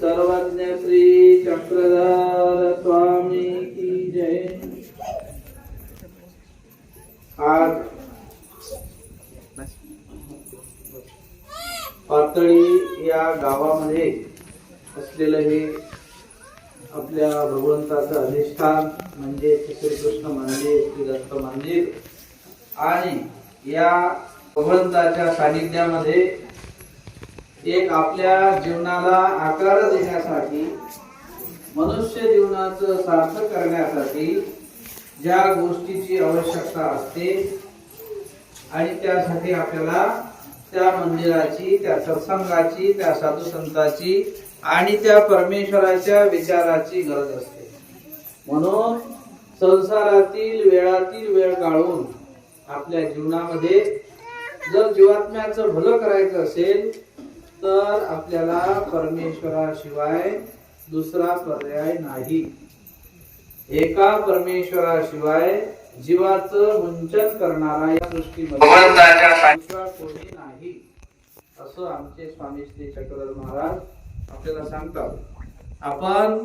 सर्वज्ञ श्री चक्रधर स्वामी की जय। आज पातळी या गावामध्ये असलेलं हे आपल्या भगवंताचं अधिष्ठान म्हणजे श्रीकृष्ण मंदिर श्री दत्त मंदिर आणि या भगवंताच्या सानिध्यामध्ये एक आपल्या जीवनाला आकार देण्यासाठी मनुष्य जीवनाचं सार्थक करण्यासाठी ज्या गोष्टीची आवश्यकता असते आणि त्यासाठी आपल्याला त्या मंदिराची त्या सत्संगाची त्या साधू संताची आणि त्या परमेश्वराच्या विचाराची गरज असते. म्हणून संसारातील वेळातील वेळ काढून आपल्या जीवनामध्ये जर जीवात्म्याचं भलं करायचं असेल तर आपल्याला परमेश्वराशिवाय दुसरा पर्याय नाही. एका परमेश्वराशिवाय जीवाचं मुंचन करणारा या सृष्टीमध्ये दुसरा कोणी नाही असं आमचे स्वामी श्री चक्रधर महाराज आपल्याला सांगतात. आपण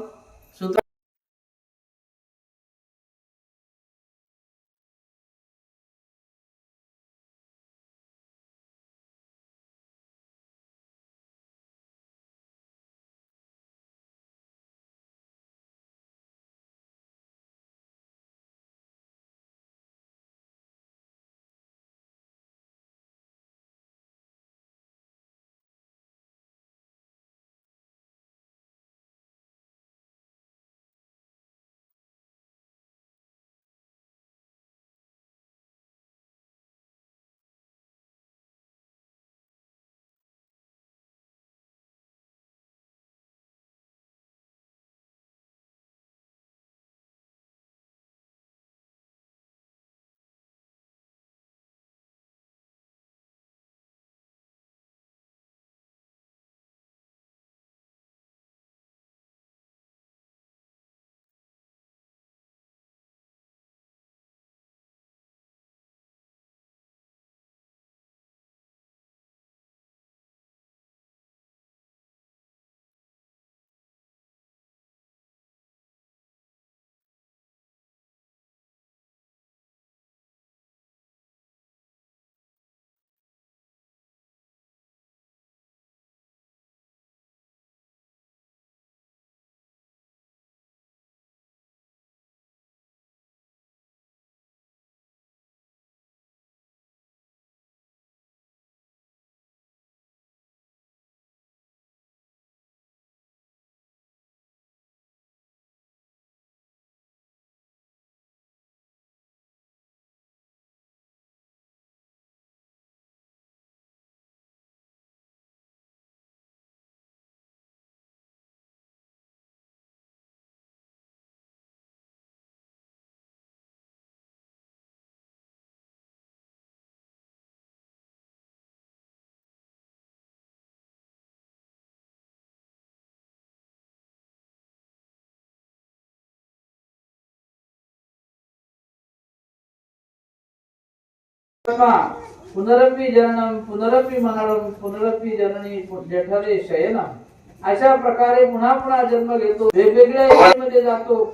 पुनरपी जननम पुनरपी मननम पुनरपी जननी जठरे शयनम अशा प्रकारे पुन्हा पुन्हा जन्म घेतो. वेगवेगळ्या योनीमध्ये जातो.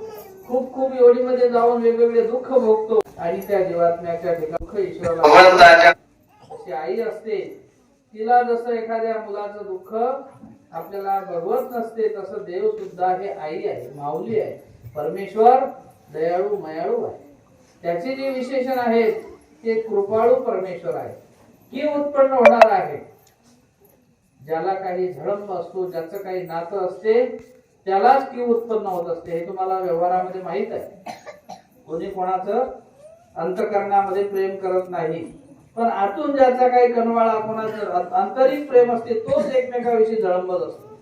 खूप खूप योनीमध्ये जाऊन वेगवेगळे दुःख भोगतो. आणि त्या जीवात्म्याच्या ठिकाणी ईश्वराला अशी आई असते. तिला जसं एखाद्या मुलाचं दुःख आपल्याला भगवत नसते तसं देव सुद्धा हे आई आहे माऊली आहे. परमेश्वर दयाळू मयाळू आहे. त्याचे जे विशेषण आहेत ते कृपाळू परमेश्वर आहे की उत्पन्न होणार आहे? ज्याला काही झळंब असतो ज्याचं काही नातं असते त्यालाच की उत्पन्न होत असते हे तुम्हाला व्यवहारामध्ये माहीत आहे. कोणी कोणाचं अंतकरणामध्ये प्रेम करत नाही पण आतून ज्याचा काही कनवाळा कोणाचं आंतरिक प्रेम असते तोच एकमेकाविषयी झळंबत असतो.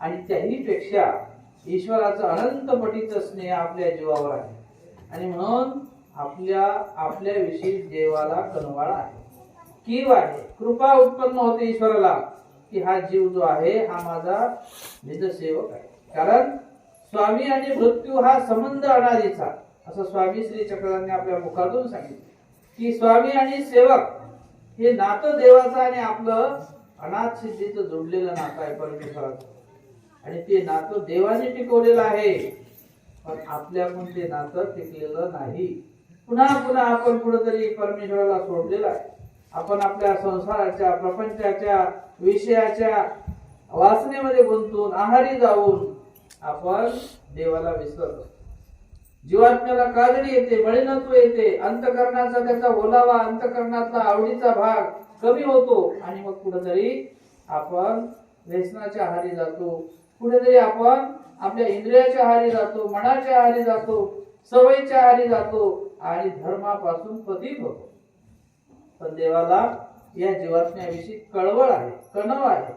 आणि त्याही पेक्षा ईश्वराचं अनंत पटीचं स्नेह आपल्या जीवावर आहे. आणि म्हणून आपल्या आपल्याविषयी देवाला कनवाळा आहे. कीव आहे. कृपा उत्पन्न होते ईश्वराला की हा जीव जो आहे हा माझा निजसेवक आहे. कारण स्वामी आणि मृत्यू हा संबंध अनादीचा. असं स्वामी श्री चक्रांनी आपल्या मुखातून सांगितलं. की स्वामी आणि सेवक हे नातं देवाचं आणि आपलं अनाथ सिद्धीचं जोडलेलं नातं आहे परमेश्वराचं. आणि ते नातं देवाने टिकवलेलं आहे. पण आपल्याकडून ते नातं टिकलेलं नाही. पुन्हा पुन्हा आपण कुठेतरी परमेश्वराला सोडलेला आहे. आपण आपल्या संसाराच्या प्रपंचाच्या विषयाच्या वासनेमध्ये गुंतून आहारी जाऊन आपण देवाला विसरतो जीवात्म्याला काजळी येते मळीनत्व येते. अंतकरणाचा त्याचा ओलावा अंतकरणातला आवडीचा भाग कमी होतो आणि मग कुठेतरी आपण व्यसनाच्या आहारी जातो. कुठेतरी आपण आपल्या इंद्रियाच्या आहारी जातो मनाच्या आहारी जातो सवयीच्या आहारी जातो. आणि धर्मापासून पतित होतो. पण देवाला या जीवात्म्याविषयी कळवळ आहे कणव आहे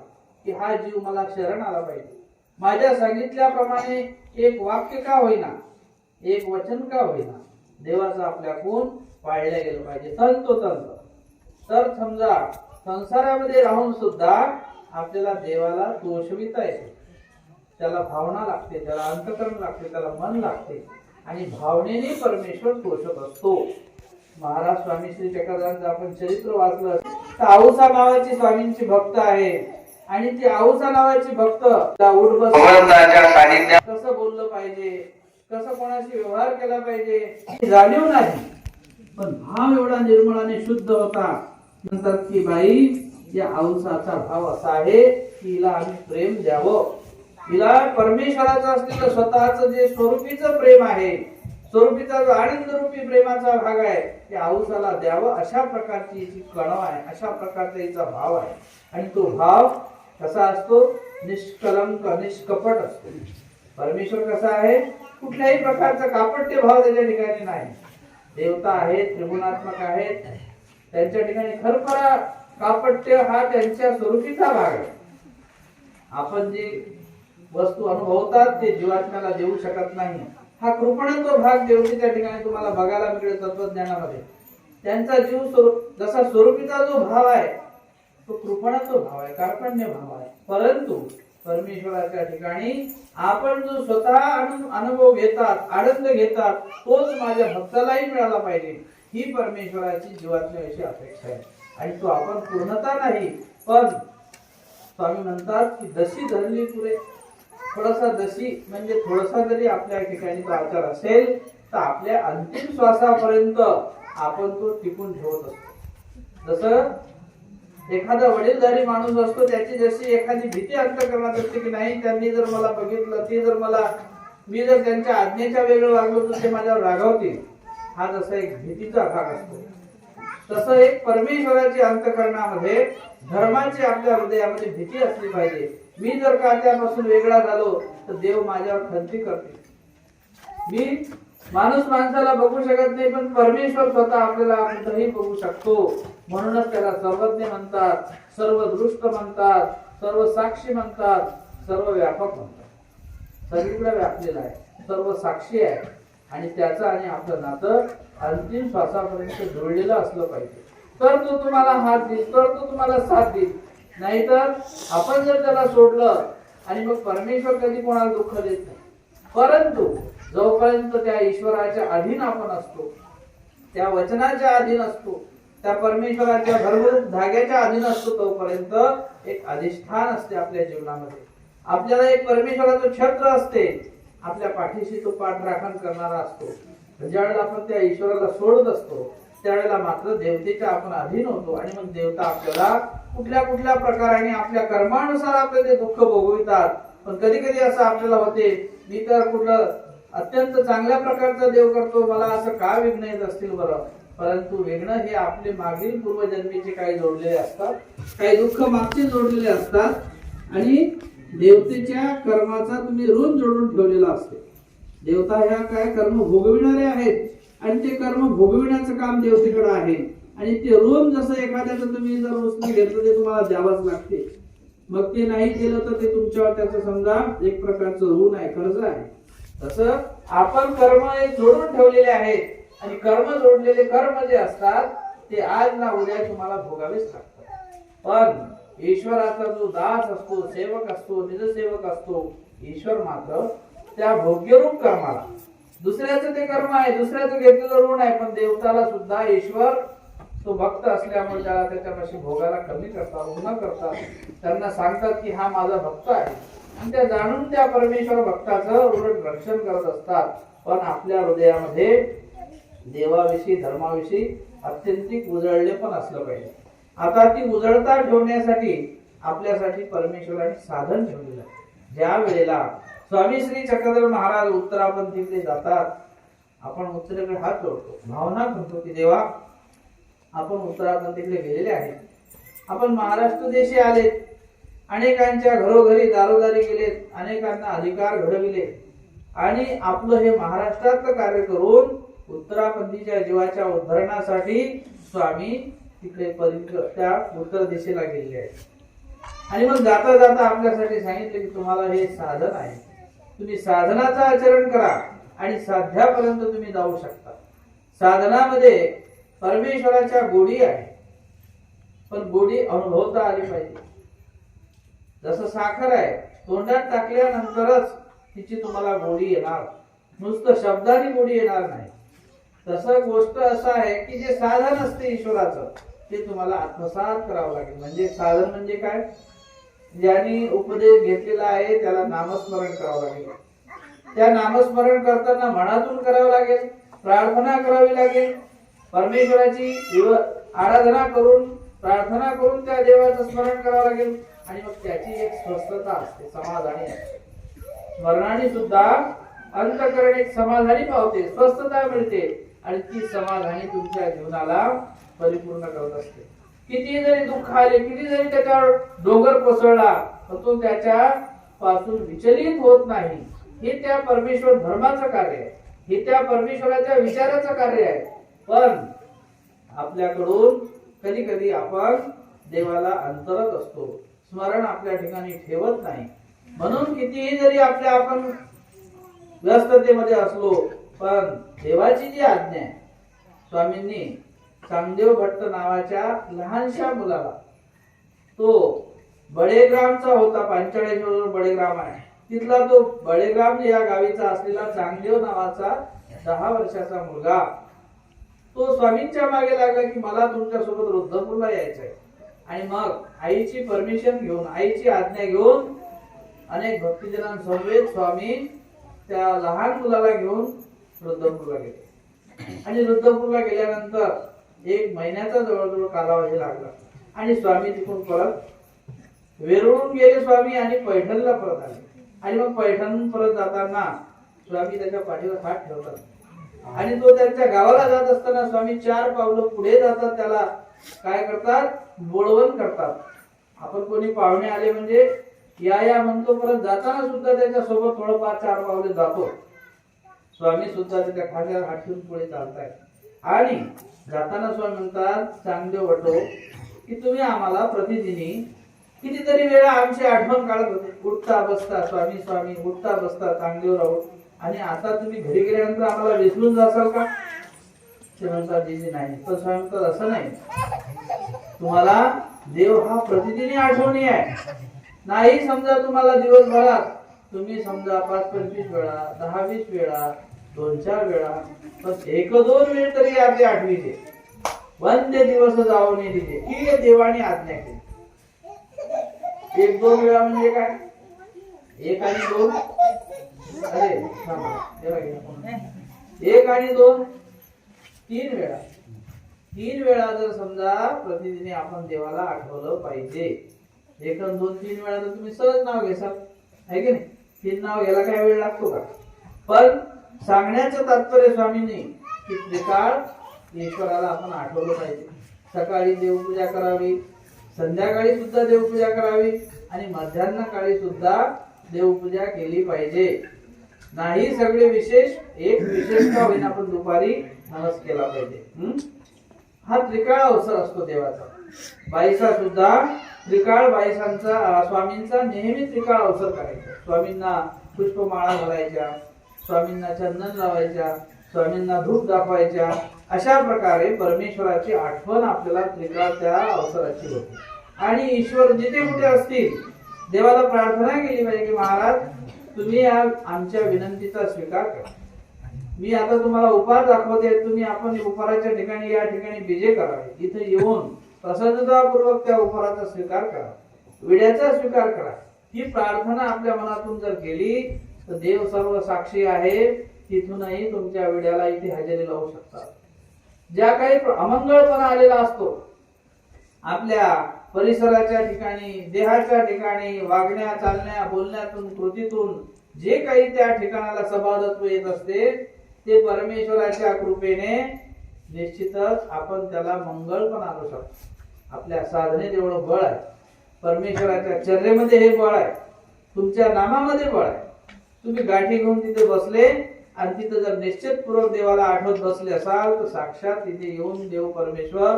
की हा जीव मला शरण आला पाहिजे. माझ्या सांगितल्याप्रमाणे एक वाक्य का होईना एक वचन का होईना देवाचा आपल्या कोण पाळल्या गेलं पाहिजे. तंतोतंत. तर समजा संसारामध्ये राहून सुद्धा आपल्याला देवाला दोषविता येते. त्याला भावना लागते त्याला अंतकरण लागते त्याला मन लागते. आणि भावनेने परमेश्वर पोषक असतो. महाराज स्वामी श्री चक्रधरांचं आपण चरित्र वाचलं. तर आऊसा नावाची स्वामींची भक्त आहे. आणि ती आऊसा नावाची भक्त कसं बोललं पाहिजे? कसं कोणाशी व्यवहार केला पाहिजे? जाणीव नाही. पण भाव एवढा निर्मळ आणि शुद्ध होता. म्हणतात की बाई या औसाचा भाव असा आहे की हिला आम्ही प्रेम द्यावं. हिला परमेश्वराचं असलेलं स्वतःच जे स्वरूपीचं प्रेम आहे स्वरूपीचा जो आनंद रूपी प्रेमाचा भाग आहे ते आऊसाला द्यावं अशा प्रकारची हिची कणव आहे अशा प्रकारचा हिचा भाव आहे. आणि तो भाव कसा असतो? निष्कलंक निष्कपट असतो. परमेश्वर कसा आहे? कुठल्याही प्रकारचा कापट्य भाव त्याच्या ठिकाणी नाही. देवता आहेत त्रिगुणात्मक आहेत त्यांच्या ठिकाणी खरखरा कापट्य हा त्यांच्या स्वरूपीचा भाग आहे. आपण जे वस्तू अनुभवतात ते जीवात्म्याला देऊ शकत नाही. हा कृपणत्व भाग देवतेच्या ठिकाणी तुम्हाला बघायला मिळेल तत्वज्ञानामध्ये. त्यांचा जीव स्वरूप जसा स्वरूपीचा जो भाव आहे तो कृपणाचा भाव आहे कार्पण्य भाव आहे. परंतु परमेश्वराच्या ठिकाणी आपण जो स्वतः अनुभव घेतात आनंद घेतात तोच माझ्या भक्तालाही मिळाला पाहिजे. ही परमेश्वराची जीवात्म्याविषयी अपेक्षा आहे. आणि तो आपण पूर्णता नाही पण स्वामी म्हणतात की दशी धरली पुरे थोडासा जशी म्हणजे थोडासा जरी आपल्या ठिकाणी तो आचार असेल तर आपल्या अंतिम श्वासापर्यंत आपण तो टिकून ठेवत असतो. जसं एखादा वडीलधारी माणूस असतो त्याची जशी एखादी भीती अंतकरणात असते की नाही त्यांनी जर मला बघितलं ते जर मला मी जर त्यांच्या आज्ञेच्या वेगळं वागलो तर ते माझ्यावर रागावतील. हा जसा एक भीतीचा भाग असतो. तसं एक परमेश्वराची अंतकरणामध्ये धर्माची आपल्या हृदयामध्ये भीती असली पाहिजे. मी जर का त्यापासून वेगळा झालो तर देव माझ्यावर खंती करते. मी माणूस माणसाला बघू शकत नाही पण परमेश्वर स्वतः आपल्याला कुठंही बघू शकतो. म्हणूनच त्याला सर्वज्ञ म्हणतात सर्व दृष्ट म्हणतात सर्व साक्षी म्हणतात सर्व व्यापक म्हणतात. सगळीकडे व्यापलेला आहे सर्व साक्षी आहे. आणि त्याचं आणि आपलं नातं अंतिम श्वासापर्यंत जुळलेलं असलं पाहिजे. तर तो तुम्हाला हात देईल तर तो तुम्हाला साथ देईल. नाहीतर आपण जर त्याला सोडलं आणि मग परमेश्वर कधी कोणाला दुःख देत नाही. परंतु जोपर्यंत त्या ईश्वराच्या अधीन आपण असतो त्या वचनाच्या अधीन असतो त्या परमेश्वराच्या भरभूत धाग्याच्या अधीन असतो तोपर्यंत एक अधिष्ठान असते आपल्या जीवनामध्ये. आपल्याला एक परमेश्वराचं छत्र असते. आपल्या पाठीशी तो पाठराखण करणारा असतो. ज्यावेळेला आपण त्या ईश्वराला सोडत असतो त्यावेळेला मात्र देवतेच्या आपण अधीन होतो आणि मग देवता आपल्याला कुठल्या कुठल्या प्रकाराने आपल्या कर्मानुसार आपले ते दुःख भोगवितात. पण कधी कधी असं आपल्याला होते मी तर कुठलं अत्यंत चांगल्या प्रकारचा देव करतो मला असं का विघ्न येत असतील बरं? परंतु विघ्न हे आपले मागील पूर्वजन्मीचे काही जोडलेले असतात काही दुःख मागचे जोडलेले असतात आणि देवतेच्या कर्माचा तुम्ही ऋण जोडून ठेवलेला असतो. देवता ह्या काय कर्म भोगविणारे आहेत? आणि ते कर्म भोगविण्याचं काम देवतेकडे आहे. आणि ते रोम जसं एखाद्याचं तुम्ही जर उचलून घेतलं ते तुम्हाला द्यावंच लागते. मग ते नाही केलं तर ते तुमच्यावर त्याचं समजा एक प्रकारचं ऋण आहे कर्ज आहे. तसं आपण कर्म हे जोडून ठेवलेले आहेत आणि कर्म जोडलेले कर्म जे असतात ते आज ना उद्या तुम्हाला भोगावेच लागतात. पण ईश्वराचा जो दास असतो सेवक असतो निजसेवक असतो ईश्वर मात्र त्या भोग्यरूप कर्माला दुसऱ्याचं ते कर्म आहे दुसऱ्याचं घेतलेलं ऋण आहे पण देवताला सुद्धा ईश्वर तो भक्त असल्यामुळे त्याला त्याच्यापाशी भोगाला कमी करतात ऋण करतात. त्यांना सांगतात की हा माझा भक्त आहे. आणि त्या जाणून त्या परमेश्वर भक्ताचं ऋण रक्षण करत असतात. पण आपल्या हृदयामध्ये देवाविषयी धर्माविषयी अत्यंतिक उजळले पण असलं पाहिजे. आता ती उजळता ठेवण्यासाठी आपल्यासाठी परमेश्वराने साधन ठेवलेलं आहे. ज्या वेळेला स्वामी श्री चक्रधर महाराज उत्तरापंथीकडे जातात. आपण उत्तरेकडे हात जोडतो. भावना म्हणतो की देवा आपण उत्तरापंथीकडे गेलेले आहेत. आपण महाराष्ट्र देशी आलेत. अनेकांच्या घरोघरी दारोदारी गेलेत अनेकांना अधिकार घडविले. आणि आपलं हे महाराष्ट्रातलं कार्य करून उत्तरापंथीच्या जीवाच्या उद्धरणासाठी स्वामी तिकडे त्या उत्तर दिशेला गेलेले आहेत. आणि मग जाता जाता आपल्यासाठी सांगितले की तुम्हाला हे साधन आहे. तुम्ही साधनाचं आचरण करा आणि साध्यापर्यंत तुम्ही जाऊ शकता. साधनामध्ये परमेश्वराच्या गोडी आहे. पण गोडी अनुभवता आली पाहिजे. जसं साखर आहे तोंडात टाकल्यानंतरच तिची तुम्हाला गोडी येणार. नुसतं शब्दाने गोडी येणार नाही. तसं गोष्ट असं आहे की जे साधन असते ईश्वराचं ते तुम्हाला आत्मसात करावं लागेल. म्हणजे साधन म्हणजे काय? ज्यांनी उपदेश घेतलेला आहे त्याला नामस्मरण करावं लागेल. त्या नामस्मरण करताना मनातून करावं लागेल प्रार्थना करावी लागेल. परमेश्वराची दिव- आराधना करून प्रार्थना करून त्या देवाचं स्मरण करावं लागेल. आणि मग त्याची एक स्वस्थता असते समाधानी असते. स्मरणाने सुद्धा अंतकरण एक समाधानी पावते स्वस्थता मिळते. आणि ती समाधानी तुमच्या जीवनाला परिपूर्ण करत असते. किती जरी दुःख आले किती जरी त्याच्यावर डोंगर कोसळला तर तो त्याच्या पासून विचलित होत नाही. हे त्या परमेश्वर धर्माचं कार्य आहे. हे त्या परमेश्वराच्या विचाराचं कार्य आहे. पण आपल्याकडून कधी कधी आपण देवाला अंतरत असतो. स्मरण आपल्या ठिकाणी ठेवत नाही. म्हणून कितीही जरी आपल्या आपण व्यस्ततेमध्ये असलो पण देवाची जी आज्ञा आहे स्वामींनी चांगदेव भट्ट नावाच्या लहानशा मुलाला. तो बडेग्रामचा होता पांचाळेश्वर बडेग्राम आहे. तिथला तो बडेग्राम या गावीचा असलेला चांगदेव नावाचा दहा वर्षाचा मुलगा. तो स्वामींच्या मागे लागला की मला तुमच्यासोबत रुद्धपूरला यायचंय. आणि मग आईची परमिशन घेऊन आईची आज्ञा घेऊन अनेक भक्तिजनांसमवेत स्वामी त्या लहान मुलाला घेऊन रुद्धपूरला गेले. आणि रुद्धपूरला गेल्यानंतर एक महिन्याचा जवळजवळ कालावधी लागला. आणि स्वामी तिथून परत वेरुळून गेले स्वामी आणि पैठणला परत आले. आणि मग पैठण परत जाताना स्वामी त्याच्या पाठीवर हात ठेवतात. आणि तो त्यांच्या गावाला जात असताना स्वामी चार पावलं पुढे जातात त्याला काय करतात? बोळवण करतात. आपण कोणी पाहुणे आले म्हणजे या या म्हणतो परत जाताना सुद्धा त्याच्या सोबत थोडंफार चार पावले जातो. स्वामी सुद्धा त्याच्या खांद्यावर हात ठेवून पुढे चालतायत. आणि जाताना स्वामी म्हणतात चांगदेव वटो की तुम्ही आम्हाला प्रतिदिनी कितीतरी वेळा आमची आठवण काढत होते. उठता बसता स्वामी स्वामी उठता बसता चांगदेव राहू. आणि आता तुम्ही घरी गेल्यानंतर आम्हाला विसरून जासाल का? ते म्हणतात जीजी नाही. पण स्वामी म्हणतात असं नाही. तुम्हाला देव हा प्रतिदिनी आठवणी आहे. नाही समजा तुम्हाला दिवसभरात. तुम्ही समजा पाच पंचवीस वेळा दहा वीस वेळा दोन चार वेळा बस एक दोन वेळ तरी आपली आठवीचे. वंद्य दिवस जाऊ दिले. तिथे ही देवाने आज्ञा केली? एक दोन वेळा म्हणजे काय? एक आणि दोन? अरे एक आणि दोन? तीन वेळा. तीन वेळा जर समजा प्रतिदिनी आपण देवाला आठवलं पाहिजे. एक अन दोन तीन वेळा तर तुम्ही सहज नाव घेसाल. आहे की नाही? तीन नाव घ्यायला काय वेळ लागतो का? पण सांगण्याचं तात्पर्य स्वामींनी की त्रिकाळ ईश्वराला आपण आठवलं पाहिजे. सकाळी देवपूजा करावी संध्याकाळी सुद्धा देवपूजा करावी आणि मध्यान्ह काळी सुद्धा देवपूजा केली पाहिजे. नाही सगळे विशेष एक विशेष का होईन आपण दुपारी नमस केला पाहिजे. हा? त्रिकाळ अवसर असतो देवाचा. बाईसा सुद्धा त्रिकाळ बाईसांचा स्वामींचा नेहमी त्रिकाळ अवसर करायचा. स्वामींना पुष्पमाळा घालायच्या स्वामींना चंदन लावायच्या स्वामींना धूप दाखवायच्या अशा प्रकारे परमेश्वराची आठवण आपल्याला त्रिकाळ त्या अवसराची होती. आणि ईश्वर जिथे कुठे असतील देवाला प्रार्थना केली पाहिजे की महाराज तुम्ही या आमच्या विनंतीचा स्वीकार करा. मी आता तुम्हाला उपहार दाखवते तुम्ही आपण उपहाराच्या ठिकाणी या ठिकाणी विजय करावे इथे येऊन प्रसन्नतापूर्वक त्या उपहाराचा स्वीकार करा. विड्याचा स्वीकार करा. ही प्रार्थना आपल्या मनातून जर केली तर देव सर्व साक्षी आहे तिथूनही तुमच्या विड्याला इथे हजेरी लावू शकतात. ज्या काही अमंगळपणा आलेला असतो आपल्या परिसराच्या ठिकाणी देहाच्या ठिकाणी वागण्या चालण्या बोलण्यातून कृतीतून जे काही त्या ठिकाणाला सभादत्व येत असते ते परमेश्वराच्या कृपेने निश्चितच आपण त्याला मंगळ पण आणू शकतो. आपल्या साधनेत एवढं बळ आहे. परमेश्वराच्या चर्येमध्ये हे बळ आहे. तुमच्या नामामध्ये बळ आहे. तुम्ही गाठी घेऊन तिथे बसले आणि तिथे जर निश्चितपूर्वक देवाला आठवत बसले असाल तर साक्षात तिथे येऊन देव परमेश्वर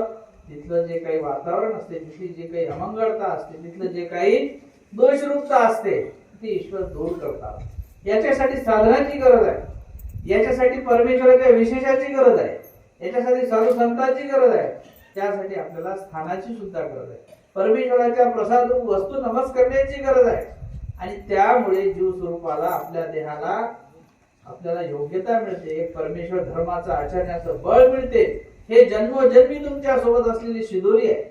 तिथलं जे काही वातावरण असते तिथली जे काही अमंगळता असते तिथलं जे काही दोषरूपता असते ती ईश्वर दूर करतात. याच्यासाठी साधनाची गरज आहे. याच्यासाठी परमेश्वराच्या विशेषाची गरज आहे. याच्यासाठी साधू संतांची गरज आहे. त्यासाठी आपल्याला स्थानाची सुद्धा गरज आहे. परमेश्वराच्या प्रसाद वस्तू नमस्कारण्याची गरज आहे. आणि त्यामुळे जीव स्वरूपाला आपल्या देहाला आपल्याला योग्यता मिळते परमेश्वर धर्माचं आचरण्याचं बळ मिळते. हे जन्मोजन्मी तुमच्यासोबत असलेली शिदोरी आहे.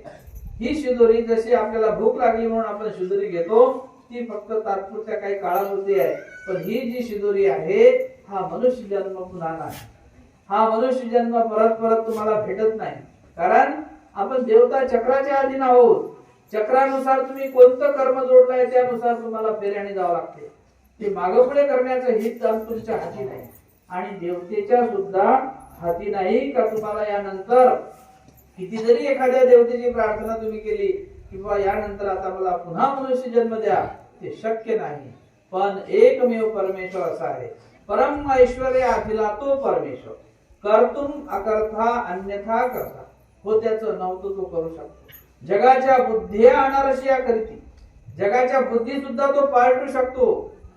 ही शिदोरी जशी आपल्याला भूक लागली म्हणून आपण शिदोरी घेतो ती फक्त तात्पुरत्या काही काळापुरती आहे. पण ही जी शिदोरी आहे हा मनुष्य जन्म पुन्हा नाही. हा मनुष्य जन्म परत परत तुम्हाला भेटत नाही. कारण आपण देवता चक्राच्या अधीन आहोत. चक्रानुसार तुम्ही कोणतं कर्म जोडलाय त्यानुसार तुम्हाला फेऱ्याने जावं लागते. ते मागपुढे करण्याचं हित तुमच्या हाती नाही. आणि देवतेच्या सुद्धा हाती नाही का तुम्हाला यानंतर? किती जरी एखाद्या देवतेची प्रार्थना तुम्ही केली किंवा यानंतर आता मला पुन्हा मनुष्य जन्म द्या ते शक्य नाही. पण एकमेव परमेश्वर असा आहे. परम ऐश्वर आधीला तो परमेश्वर. कर्तुम अकर्था अन्यथा करता. हो त्याचं नव्हतं तो करू शकतो. जगाच्या बुद्धी अनारशिया करीती. जगाच्या बुद्धी सुद्धा तो पाळटू शकतो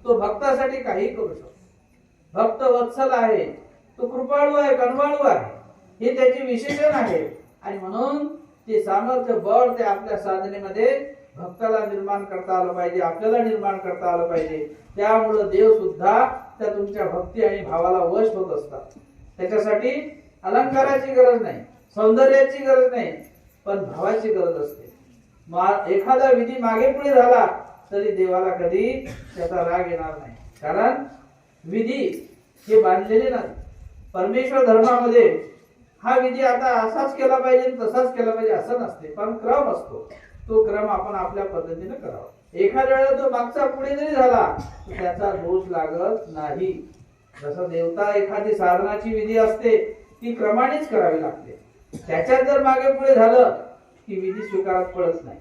तो भक्तासाठी काही करू शकतो. भक्त वत्सल आहे तो कृपाळू आहे कनवाळू आहे. हे त्याचे विशेषण आहे. आणि म्हणून ते सामर्थ्य बळ ते आपल्या साधनेमध्ये भक्ताला निर्माण करता आलं पाहिजे आपल्याला निर्माण करता आलं पाहिजे. त्यामुळं देव सुद्धा त्या तुमच्या भक्ती आणि भावाला वश होत असतात. त्याच्यासाठी अलंकाराची गरज नाही सौंदर्याची गरज नाही पण भावाची गरज असते. मा- एखादा विधी मागे पुढे झाला तरी देवाला कधी त्याचा राग येणार नाही. कारण विधी हे बांधलेले नाही. परमेश्वर धर्मामध्ये हा विधी आता असाच केला पाहिजे तसाच केला पाहिजे असं नसते. पण क्रम असतो. तो क्रम आपण आपल्या पद्धतीने करावा. एखाद्या वेळेला तो मागचा पुढे जरी झाला त्याचा दोष लागत नाही. जसं देवता एखादी साधनाची विधी असते ती क्रमानेच करावी लागते. त्याच्यात जर मागे पुढे झालं की विधी स्वीकारात पडत नाही.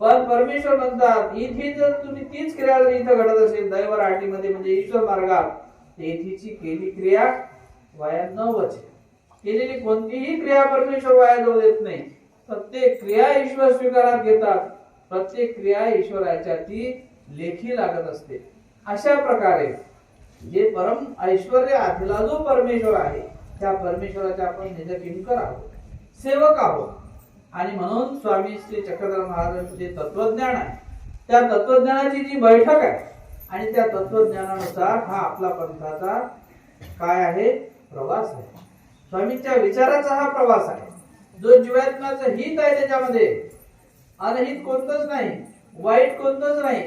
पण परमेश्वर म्हणतात इथे जर तुम्ही तीच क्रिया जर इथं घडत असेल दैवर आटीमध्ये म्हणजे ईश्वर मार्गात तर केली क्रिया वाया न वचे केलेली कोणतीही क्रिया परमेश्वर वाया जाऊ देत नाही. प्रत्येक क्रिया ईश्वर स्वीकारात घेतात. प्रत्येक क्रिया ईश्वराच्या ती लेखी लागत असते. अशा प्रकारे जे परम ऐश्वर आधला जो परमेश्वर आहे त्या परमेश्वराच्या आपण निज किंकर आहोत. सेवक आहोत. आणि म्हणून स्वामी श्री चक्रधर महाराजांचं जे तत्वज्ञान आहे त्या तत्वज्ञानाची जी बैठक आहे आणि त्या तत्वज्ञानानुसार हा आपला पंथाचा काय आहे? प्रवास आहे. स्वामींच्या विचाराचा हा प्रवास आहे. जो जीवात्माचं हित आहे त्याच्यामध्ये अनहित कोणतंच नाही वाईट कोणतंच नाही.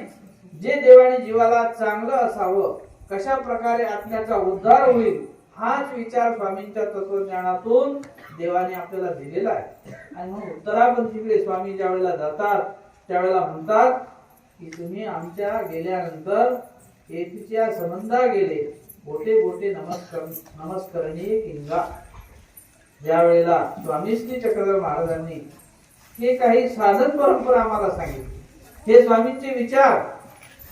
जे देवाने जीवाला चांगलं असावं कशा प्रकारे आत्म्याचा उद्धार होईल हाच विचार स्वामींच्या तत्वज्ञानातून देवाने आपल्याला दिलेला आहे. आणि म्हणून उत्तरापंथीकडे स्वामी ज्या वेळेला जातात त्यावेळेला म्हणतात की तुम्ही आमच्या गेल्यानंतर येतीच्या संबंधा गेले. गोटे बोटे नमस्कार नमस्करणी किंगा. ज्या वेळेला स्वामी श्री चक्रधर महाराजांनी हे काही साधन परंपरा आम्हाला सांगितली. हे स्वामींचे विचार.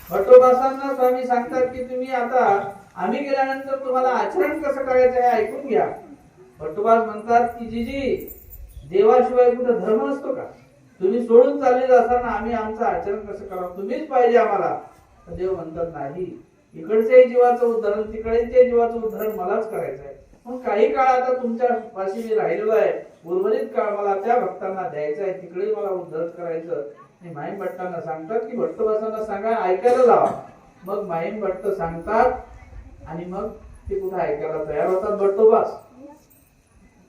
भट्टोबासांना स्वामी सांगतात की तुम्ही आता आम्ही गेल्यानंतर तुम्हाला आचरण कसं करायचं आहे ऐकून घ्या. भट्टोबाज म्हणतात की जीजी देवाशिवाय कुठं धर्म असतो का? तुम्ही सोडून चाललेलं असताना आम्ही आमचं आचरण कसं करावं? तुम्हीच पाहिजे आम्हाला. तर देव म्हणतात नाही इकडच्याही जीवाचं उद्धरण तिकडच्या जीवाचं उद्धरण मलाच करायचं आहे. मग काही काळ आता तुमच्या पाशी मी राहिलेलो आहे. उर्वरित काळ मला त्या भक्तांना द्यायचा आहे. तिकडे मला उद्धरण करायचं. आणि माहीम भट्टांना सांगतात की भट्टवासांना सांगा ऐकायला लावा. मग माहीम भट्ट सांगतात आणि मग ते कुठं ऐकायला तयार होतात भट्टोबास.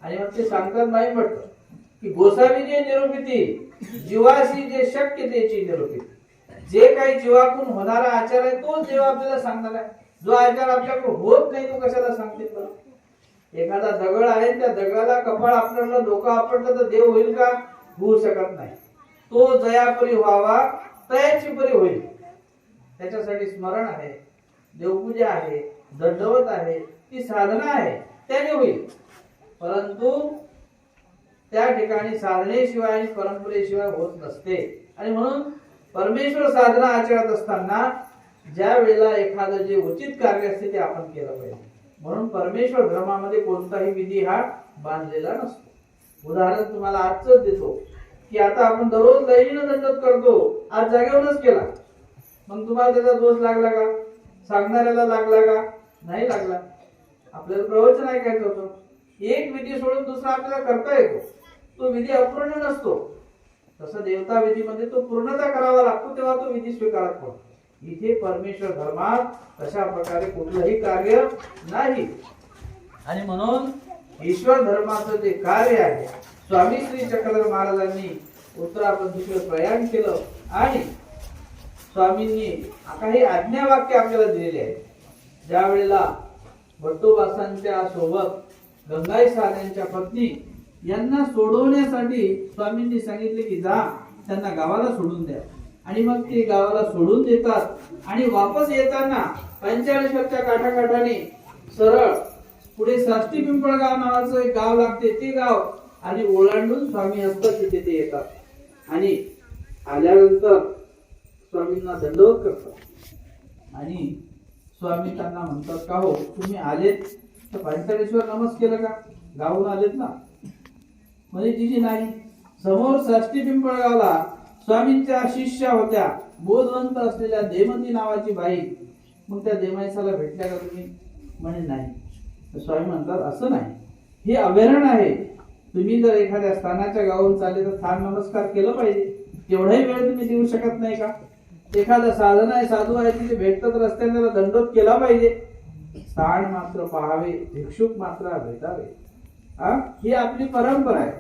आणि मग ते सांगतात नाही म्हटलं. की गोसावी जे निरूपिती जीवाशी जे शक्य त्याची निरूपिती. जे काही जीवाकडून होणारा आचार आहे तोच देव आपल्याला सांगणार आहे. जो आचार आपल्याकडून होत नाही तो कशाला सांगते एखादा दगड आहे त्या दगडाला कपाळ आपल्याला डोकं आपटलं तर देव होईल का? होऊ शकत नाही. तो जयापरी व्हावा तयाची परी होईल. त्याच्यासाठी स्मरण आहे देवपूजा आहे दंडवत आहे ती साधना आहे त्याने होईल. परंतु त्या ठिकाणी साधनेशिवाय आणि परंपरेशिवाय होत नसते. आणि म्हणून परमेश्वर साधना आचरत असताना ज्या वेळेला एखादं जे उचित कार्य असते ते आपण केलं पाहिजे. म्हणून परमेश्वर धर्मामध्ये कोणताही विधी हा बांधलेला नसतो. उदाहरण तुम्हाला आजच देतो की आता आपण दररोज दैनीनं दंडत करतो आज जागेवरच केला. मग तुम्हाला त्याचा दोष लागला का? सांगणाऱ्याला लागला का? नाही लागला. आपल्याला प्रवचन ऐकायचं होतं. एक विधी सोडून दुसरा आपल्याला करता येतो. तो विधी अपूर्ण नसतो. तसं देवता विधीमध्ये तो पूर्णता करावा लागतो तेव्हा तो विधी स्वीकारत पडतो. इथे परमेश्वर धर्मात तशा प्रकारे कुठलंही कार्य नाही. आणि म्हणून ईश्वर धर्माचं जे कार्य आहे स्वामी श्री चक्रधर महाराजांनी उत्तराप्रदेशवर प्रयाण केलं आणि स्वामींनी काही आज्ञावाक्य आपल्याला दिलेले आहे. ज्या वेळेला भट्टोबासांच्या सोबत गंगाई साहेबांच्या पत्नी यांना सोडवण्यासाठी स्वामींनी सांगितले की जा त्यांना गावाला सोडून द्या. आणि मग ते गावाला सोडून देतात. आणि वापस येताना पंचाळेश्वरच्या काठाकाठाने सरळ पुढे साष्टी पिंपळगाव नावाचं एक गाव लागते ते गाव आणि ओलांडून स्वामी असतात तिथे ते येतात. आणि आल्यानंतर स्वामींना दंडवत करतात. आणि स्वामी त्यांना म्हणतात का हो तुम्ही आलेत? तर पंचाळेश्वर नमस केलं का? गावून आलेत ना. म्हणजे तिची नाही समोर षष्टी पिंपळगावला स्वामींच्या शिष्या होत्या. बोधवंत असलेल्या देमती नावाची बाई. मग त्या देमायसाला भेटल्या का तुम्ही? म्हणे नाही. स्वामी म्हणतात असं नाही. हे अभयारण्य आहे. तुम्ही जर एखाद्या स्थानाच्या गावाहून चालले तर स्थान नमस्कार केलं पाहिजे. तेवढाही वेळ तुम्ही देऊ शकत नाही का? एखादा साधन आहे साधू आहे तिथे भेटतात रस्त्याने त्याला दंडोत केला पाहिजे. स्थान मात्र पाहावे भिक्षुक मात्र भेटावे. हा? ही आपली परंपरा आहे.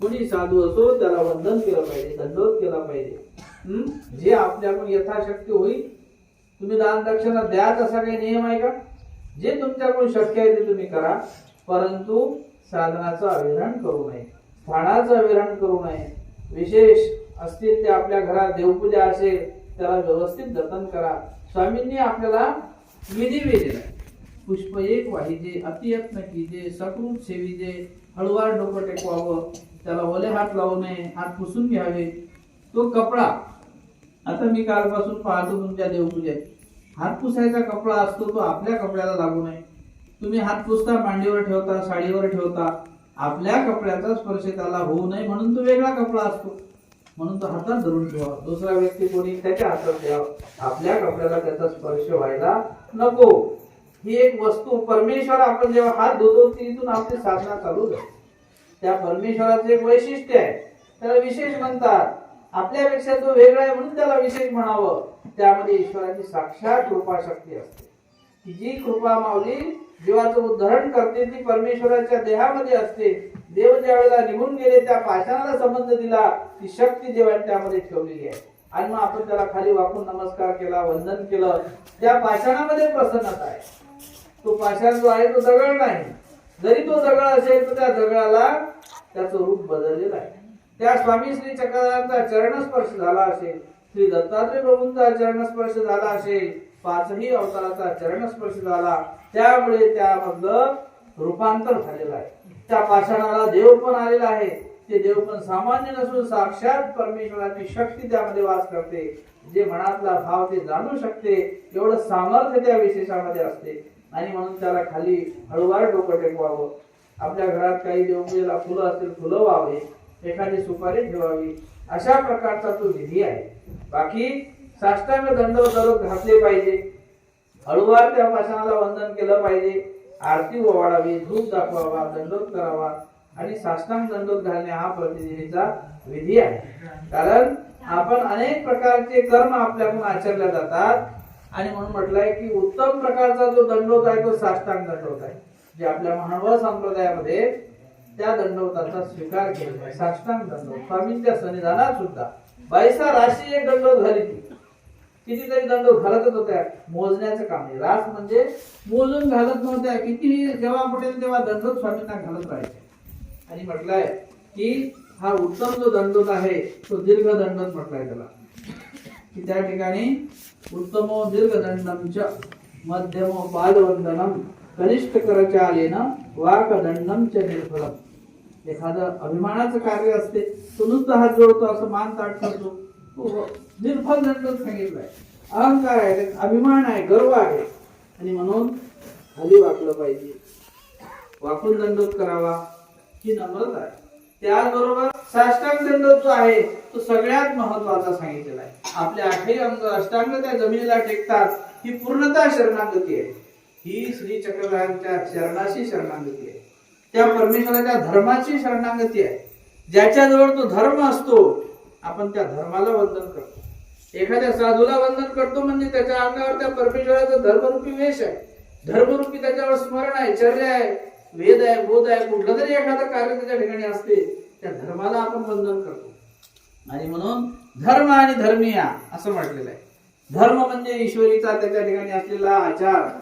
कोणी साधू असो त्याला वंदन केलं पाहिजे दंडोत केला पाहिजे. जे आपल्याकडून यथाशक्य होईल तुम्ही दान दक्षिणा द्याच असा काही नियम आहे का? जे तुमच्याकडून शक्य आहे ते तुम्ही करा. परंतु साधनाचं अविरण करू नये. स्थानाचं अविरण करू नये. विशेष असतील ते आपल्या घरात देवपूजा असेल त्याला व्यवस्थित जतन करा. स्वामींनी आपल्याला विधी दिला. पुष्प एक वाहिजे अतियत्न कीजे सकृत सेविजे हळुवार डोकं टेकवावं त्याला ओले हात लावू नये हात पुसून घ्यावे. तो कपडा आता मी कालपासून पाहतो तुमच्या देवपूजेत. हात पुसायचा कपडा असतो तो आपल्या कपड्याला लागू नये. तुम्ही हात पुसता मांडीवर ठेवता साडीवर ठेवता आपल्या कपड्याचा स्पर्श त्याला होऊ नये म्हणून तो वेगळा कपडा असतो. म्हणून तो हातात धरून ठेवा दुसरा व्यक्ती कोणी त्याच्या हातात द्यावा आपल्या कपड्याला त्याचा स्पर्श व्हायला नको. ही एक वस्तू परमेश्वर आपण जेव्हा हात धुतो तिथून आपली साधना चालू जाते त्या परमेश्वराचं एक वैशिष्ट्य आहे. त्याला विशेष म्हणतात. आपल्यापेक्षा तो वेगळा आहे म्हणून त्याला विशेष म्हणावं. त्यामध्ये ईश्वराची साक्षात कृपा शक्ती असते. की जी कृपा माऊली जीवाचं उद्धरण करते ती परमेश्वराच्या देहामध्ये असते. देव ज्या वेळेला निघून गेले त्या पाषाणाला संबंध दिला ती शक्ती देवाने त्यामध्ये ठेवलेली आहे. आणि मग आपण त्याला खाली वाकून नमस्कार केला वंदन केलं. त्या पाषाणामध्ये प्रसन्नता आहे. तो पाषाण जो आहे तो दगड नाही. जरी तो दगड असेल तर त्या दगडाला त्याचं रूप बदललेलं आहे. त्या स्वामी श्री चक्रांचा चरणस्पर्श झाला असेल श्री दत्तात्रय प्रभूंचा चरणस्पर्श झाला असेल पाचही अवताराचा चरणस्पर्श झाला त्यामुळे त्यामधलं रूपांतर झालेलं आहे. त्या पाषाणाला देव पण आलेला आहे. ते देव पण सामान्य नसून साक्षात परमेश्वराची शक्ती त्यामध्ये वास करते. जे मनातला भाव ते जाणू शकते. एवढं सामर्थ्य त्या विशेषामध्ये असते. आणि म्हणून त्याला खाली हळूवार डोकं टेकवावं. आपल्या घरात काही देवपूजेला फुलं असतील फुलं व्हावे. एखादी सुपारी ठेवावी. अशा प्रकारचा तो विधी आहे. बाकी साष्टांग दंडव दररोज घातले पाहिजे. हळूवार त्या पाषाणाला वंदन केलं पाहिजे. आरती ओवाळावी धूप दाखवावा दंडोत करावा आणि साष्टांग दंडोत घालणे हा प्रतिनिधीचा विधी आहे. कारण आपण अनेक प्रकारचे कर्म आपल्याकडून आचरले जातात. आणि म्हणून म्हटलंय की उत्तम प्रकारचा जो दंडोत आहे तो साष्टांग दंडोत आहे. जे आपल्या मानव संप्रदायामध्ये त्या दंडवताचा स्वीकार केला आहे. साष्टांग दंडवत स्वामींच्या सन्निधानात सुद्धा बैसा राशी एक दंडवत झाली ती. कितीतरी दंड घालतच होत्या. मोजण्याचं काम नाही. रास म्हणजे मोजून घालत नव्हत्या. किती जेव्हा पटेल तेव्हा दंडोत स्वामींना घालत राहायचे आणि म्हटलंय की हा उत्तम जो दंडोत आहे तो दीर्घ दंडोत म्हटलाय त्याला. की त्या ठिकाणी उत्तमो दीर्घ दंडमच च मध्यमो पादवंदनम कनिष्ठ करचालेन वाक दंडम च निर्फलम. एखादं अभिमानाचं कार्य असते तो नुसतं हात जोडतो असं मान ताट करतो. निर्फल दंडच सांगितलाय. अहंकार आहे अभिमान आहे गर्व आहे. आणि म्हणून खाली वाकलं पाहिजे. वाकून दंडोत करावा. ही नम्रता आहे. त्याचबरोबर साष्टांग दंड जो आहे तो सगळ्यात महत्त्वाचा सांगितलेला आहे. आपले आठही अंग अष्टांग त्या जमिनीला टेकतात ही पूर्णता शरणागती आहे. ही श्री चक्रधारांच्या शरणाशी शरणागती आहे. त्या परमेश्वराच्या धर्माची शरणागती आहे. ज्याच्याजवळ तो धर्म असतो आपण त्या धर्माला वंदन करतो. एखाद्या साधूला वंदन करतो म्हणजे त्याच्या अंगावर त्या परमेश्वराचा धर्मरूपी वेश आहे. धर्मरूपी त्याच्यावर स्मरण आहे चर्या आहे. वेद आहे बोध आहे कुठलं तरी एखादं कार्य त्याच्या ठिकाणी असते त्या धर्माला आपण बंधन करतो. आणि म्हणून धर्म आणि धर्मीया असं म्हटलेलं आहे. धर्म म्हणजे ईश्वरीचा त्याच्या ठिकाणी असलेला आचार.